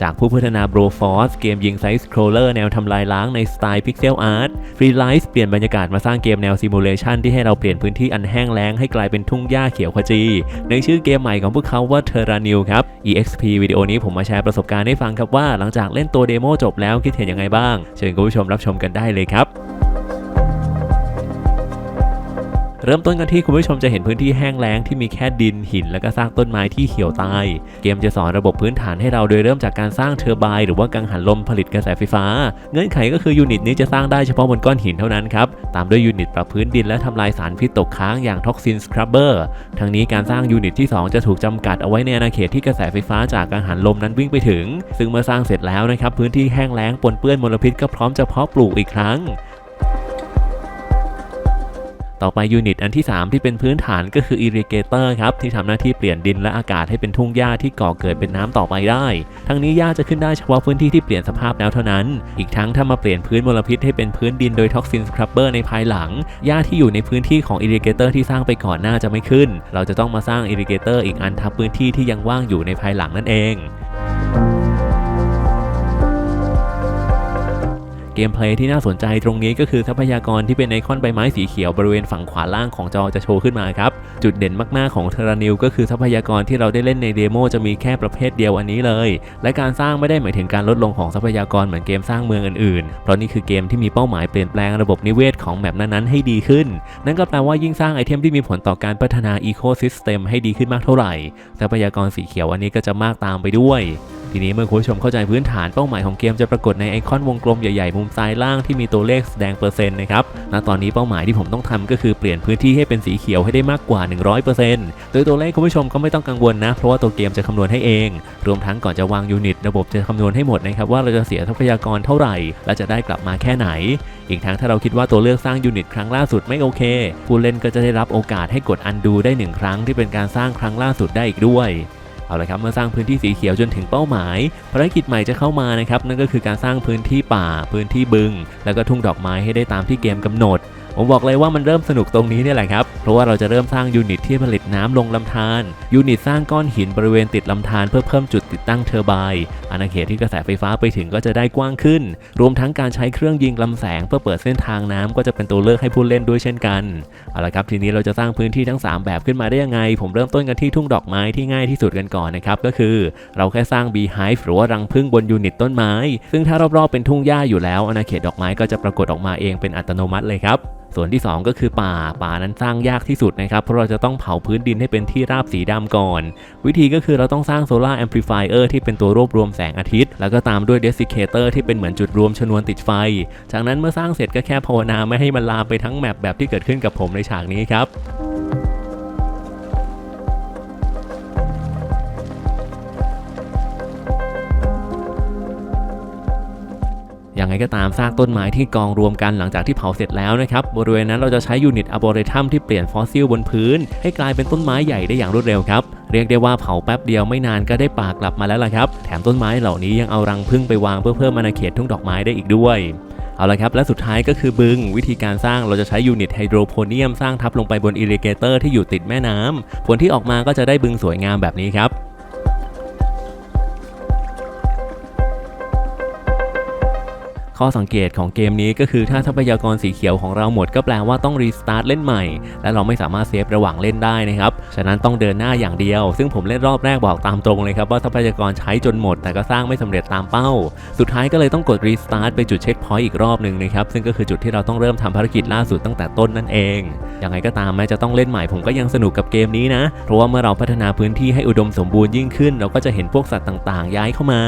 จากผู้พัฒนา Broforce เกมยิงไซส์โคลเลอร์แนวทำลายล้างในสไตล์พิกเซลอาร์ต Free Life เปลี่ยนบรรยากาศมาสร้างเกมแนวซิมูเลชันที่ให้เราเปลี่ยนพื้นที่อันแห้งแล้งให้กลายเป็นทุ่งหญ้าเขียวขจี ในชื่อเกมใหม่ของพวกเขาว่า Terra New ครับ EXP วิดีโอนี้ผมมาแชร์ประสบการณ์ให้ฟังครับว่าหลังจากเล่นตัวเดโมจบแล้วคิดเห็นยังไงบ้าง เชิญคุณผู้ชมรับชมกันได้เลยครับ เริ่มต้นกันที่คุณผู้ชมจะเห็นพื้นที่แห้งแล้งที่มีแค่ดินหิน และก็สร้างต้นไม้ที่เหี่ยวตาย เกมจะสอนระบบพื้นฐานให้เราโดยเริ่มจากการสร้างเทอร์ไบน์หรือว่ากังหันลมผลิตกระแสไฟฟ้า เงื่อนไขก็คือยูนิตนี้จะสร้างได้เฉพาะบนก้อนหินเท่านั้นครับ ตามด้วยยูนิตปรับพื้นดินและทำลายสารพิษตกค้างอย่างท็อกซินสครับเบอร์ทั้งนี้การสร้างยูนิตที่ 2 จะถูกจำกัดเอาไว้ในอาณาเขตที่กระแสไฟฟ้าจากกังหันลมนั้นวิ่งไปถึง ซึ่งเมื่อสร้างเสร็จแล้วนะครับพื้นที่แห้งแล้งปนเปื้อนมลพิษก็พร้อมจะเพาะปลูกอีกครั้ง ต่อไปยูนิตอันที่ 3 ที่เป็นพื้นฐานก็คืออิริเกเตอร์ครับที่ทำหน้าที่เปลี่ยนดินและอากาศให้เป็นทุ่งหญ้าที่ก่อเกิดเป็นน้ำต่อไปได้ ทั้งนี้หญ้าจะขึ้นได้เฉพาะพื้นที่ที่เปลี่ยนสภาพแล้วเท่านั้น อีกทั้งถ้ามาเปลี่ยนพื้นมลพิษให้เป็นพื้นดินโดยท็อกซินสครับเบอร์ในภายหลังหญ้าที่อยู่ในพื้นที่ของอิริเกเตอร์ที่สร้างไปก่อนหน้าจะไม่ขึ้น เราจะต้องมาสร้างอิริเกเตอร์อีกอันทับพื้นที่ที่ยังว่างอยู่ในภายหลังนั่นเอง กมเพลย์ที่น่าสนใจตรงนี้ก็คือทรัพยากรที่เป็นไอคอนใบไม้สีเขียวบริเวณฝั่งขวาล่างของจอจะโชว์ขึ้นมาครับ จุดเด่นมากๆของเทรานิวก็คือทรัพยากรที่เราได้เล่นในเดโมจะมีแค่ประเภทเดียวอันนี้เลย และการสร้างไม่ได้หมายถึงการลดลงของทรัพยากรเหมือนเกมสร้างเมืองอื่นๆ เพราะนี่คือเกมที่มีเป้าหมายเปลี่ยนแปลงระบบนิเวศของแมปนั้นๆให้ดีขึ้น นั่นก็แปลว่ายิ่งสร้างไอเทมที่มีผลต่อการพัฒนาอีโคซิสเต็มให้ดีขึ้นมากเท่าไหร่ ทรัพยากรสีเขียวอันนี้ก็จะมากตามไปด้วย ทีนี้เมื่อคุณผู้ชมเข้าใจพื้นฐานเป้าหมายของเกมจะปรากฏในไอคอนวงกลมใหญ่ๆมุมซ้ายล่างที่มีตัวเลขแสดงเปอร์เซ็นต์นะครับ ณ ตอนนี้เป้าหมายที่ผมต้องทำก็คือเปลี่ยนพื้นที่ให้เป็นสีเขียวให้ได้มากกว่า 100%โดยตัวเลขคุณผู้ชมก็ไม่ต้องกังวลนะ เพราะว่าตัวเกมจะคำนวณให้เอง รวมทั้งก่อนจะวางยูนิต ระบบจะคำนวณให้หมดนะครับว่าเราจะเสียทรัพยากรเท่าไหร่ และจะได้กลับมาแค่ไหน อีกทั้งถ้าเราคิดว่าตัวเลือกสร้างยูนิตครั้งล่าสุดไม่โอเคผู้เล่นก็จะได้รับโอกาสให้กดอันดูได้หนึ่งครั้งที่เป็นการสร้างครั้งล่าสุดได้อีกด้วย เอาละครับเมื่อสร้างพื้นที่สีเขียวจนถึงเป้าหมายภารกิจใหม่จะเข้ามานะครับนั่นก็คือการสร้างพื้นที่ป่า พื้นที่บึง แล้วก็ทุ่งดอกไม้ให้ได้ตามที่เกมกำหนด ผมบอกเลยว่ามันเริ่มสนุกตรงนี้เนี่ยแหละครับ เพราะว่าเราจะเริ่มสร้างยูนิตที่ผลิตน้ำลงลำธารยูนิตสร้างก้อนหินบริเวณติดลำธารเพื่อเพิ่มจุดติดตั้งเทอร์ไบน์อาณาเขตที่กระแสไฟฟ้าไปถึงก็จะได้กว้างขึ้น รวมทั้งการใช้เครื่องยิงลำแสงเพื่อเปิดเส้นทางน้ำก็จะเป็นตัวเลือกให้ผู้เล่นด้วยเช่นกันเอาละครับทีนี้เราจะสร้างพื้นที่ทั้ง 3 แบบขึ้นมาได้ยังไง ผมเริ่มต้นกันที่ทุ่งดอกไม้ที่ง่ายที่สุดกันก่อนนะครับก็คือ เราแค่สร้าง beehive หรือว่ารังผึ้งบนยูนิตต้นไม้ ซึ่งถ้ารอบๆเป็นทุ่งหญ้าอยู่แล้วอาณาเขตดอกไม้ก็จะปรากฏออกมาเองเป็นอัตโนมัติเลยครับส่วนที่ 2 ก็คือป่าป่านั้นสร้างยากที่สุดนะครับเพราะเราจะต้องเผาพื้นดินให้เป็นที่ราบสีดำก่อน วิธีก็คือเราต้องสร้างโซลาร์แอมพลิฟายเออร์ที่เป็นตัวรวบรวมแสงอาทิตย์ แล้วก็ตามด้วยเดสิเคเตอร์ที่เป็นเหมือนจุดรวมชนวนติดไฟ จากนั้นเมื่อสร้างเสร็จก็แค่ภาวนาไม่ให้มันลามไปทั้งแมปแบบที่เกิดขึ้นกับผมในฉากนี้ครับ ก็ตามซากต้นไม้ที่กองรวมกันหลังจากที่เผาเสร็จแล้วนะครับ บริเวณนั้นเราจะใช้ยูนิตอะโบเรทัมที่เปลี่ยนฟอสซิลบนพื้น ให้กลายเป็นต้นไม้ใหญ่ได้อย่างรวดเร็วครับเรียกได้ว่าเผาแป๊บเดียวไม่นานก็ได้ป่ากลับมาแล้วล่ะครับ แถมต้นไม้เหล่านี้ยังเอารังผึ้งไปวางเพื่อเพิ่มอาณาเขตทุ่งดอกไม้ได้อีกด้วยเอาละครับและสุดท้ายก็คือบึง วิธีการสร้างเราจะใช้ยูนิตไฮโดรโพเนียมสร้างทับลงไปบนอิริเกเตอร์ที่อยู่ติดแม่น้ำผลที่ออกมาก็จะได้บึงสวยงามแบบนี้ครับ ข้อสังเกตของเกมนี้ก็คือถ้าทรัพยากรสีเขียวของเราหมดก็แปลว่าต้องรีสตาร์ทเล่นใหม่ และเราไม่สามารถเซฟระหว่างเล่นได้นะครับ ฉะนั้นต้องเดินหน้าอย่างเดียว ซึ่งผมเล่นรอบแรกบอกตามตรงเลยครับว่าทรัพยากรใช้จนหมด แต่ก็สร้างไม่สำเร็จตามเป้า สุดท้ายก็เลยต้องกดรีสตาร์ทไปจุดเช็คพอยต์อีกรอบหนึ่งนะครับ ซึ่งก็คือจุดที่เราต้องเริ่มทำภารกิจล่าสุดตั้งแต่ต้นนั่นเอง ยังไงก็ตามแม้จะต้องเล่นใหม่ผมก็ยังสนุกกับเกมนี้นะ เพราะว่าเมื่อเราพัฒนาพื้นที่ให้อุดมสมบูรณ์ยิ่งขึ้น เราก็จะเห็นพวกสัตว์ต่างๆ ย้ายเข้ามา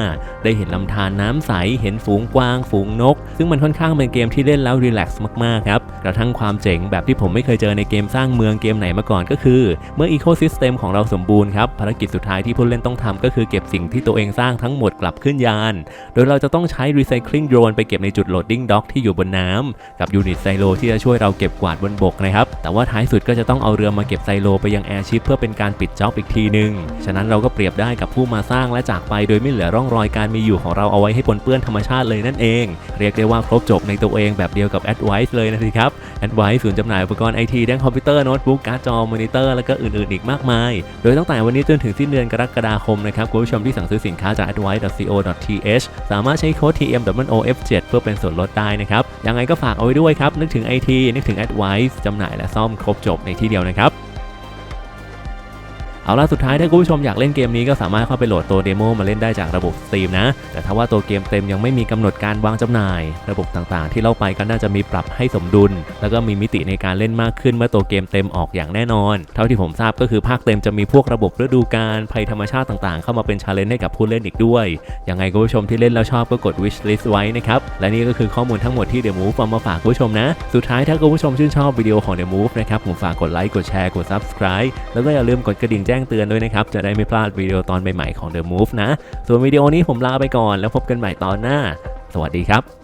ได้เห็นลำธารน้ำใส เห็นฝูงกวาง ฝูงนก ซึ่งมันค่อนข้างเป็นเกมที่เล่นแล้วรีแลกซ์มากๆครับกระทั่งความเจ๋งแบบที่ผมไม่เคยเจอในเกมสร้างเมืองเกมไหนมาก่อนก็คือ เมื่ออีโคซิสเต็มของเราสมบูรณ์ครับภารกิจสุดท้ายที่ผู้เล่นต้องทำก็คือเก็บสิ่งที่ตัวเองสร้างทั้งหมดกลับขึ้นยาน โดยเราจะต้องใช้รีไซคลิงโดรนไปเก็บในจุดโหลดดิ้งด็อกที่อยู่บนน้ำกับยูนิตไซโลที่จะช่วยเราเก็บกวาดบนบกนะครับแต่ว่าท้ายสุดก็จะต้องเอาเรือมาเก็บไซโลไปยังแอร์ชิพเพื่อเป็นการปิดจ็อบอีกทีหนึ่งฉะนั้นเราก็เปรียบได้กับผู้มาสร้างและจากไป โดยไม่เหลือร่องรอยการมีอยู่ของเราเอาไว้ให้ปนเปื้อนธรรมชาติเลยนั่นเองเรียกได้ว่าครบจบในตัวเองแบบเดียวกับ Advice เลยนะครับ Advice ศูนย์จำหน่ายอุปกรณ์ไอทีทั้งคอมพิวเตอร์โน้ตบุ๊กการ์ดจอมอนิเตอร์แล้วก็อื่นๆอีกมากมาย โดยตั้งแต่วันนี้จนถึงสิ้นเดือนกรกฎาคมนะครับคุณผู้ชมที่สั่งซื้อสินค้าจาก advice.co.th สามารถใช้โค้ด TMWOF7 เพื่อเป็นส่วนลดได้นะครับยังไงก็ฝากเอาไว้ด้วยครับนึกถึง IT นึกถึง Advice จำหน่ายและซ่อมครบจบในที่เดียวนะครับ เอาล่ะสุดท้ายถ้าคุณผู้ชมอยากเล่นเกมนี้ก็สามารถเข้าไปโหลดตัวเดโมมาเล่นได้จากระบบ Steam นะ แต่ถ้าว่าตัวเกมเต็มยังไม่มีกำหนดการวางจำหน่าย ระบบต่างๆ ที่เล่าไปก็น่าจะมีปรับให้สมดุล แล้วก็มีมิติในการเล่นมากขึ้นเมื่อตัวเกมเต็มออกอย่างแน่นอน เท่าที่ผมทราบก็คือภาคเต็มจะมีพวกระบบฤดูกาลภัยธรรมชาติต่างๆ เข้ามาเป็นชาเลนจ์ให้กับผู้เล่นอีกด้วยยังไงคุณผู้ชมที่เล่นแล้วชอบก็กด wish list ไว้นะครับและนี่ก็คือข้อมูลทั้งหมดที่ The Move เอามาฝากคุณผู้ชมนะสุดท้ายถ้าคุณผู้ชมชื่นชอบวิดีโอของ The Move นะครับผมฝากกดไลค์กดแชร์กด subscribe แล้วก็อย่าลืมกดกระดิ่งจ้งเตือนด้วยนะครับ จะได้ไม่พลาดวิดีโอตอนใหม่ๆของ The Move นะ ส่วนวิดีโอนี้ผมลาไปก่อนแล้วพบกันใหม่ตอนหน้า สวัสดีครับ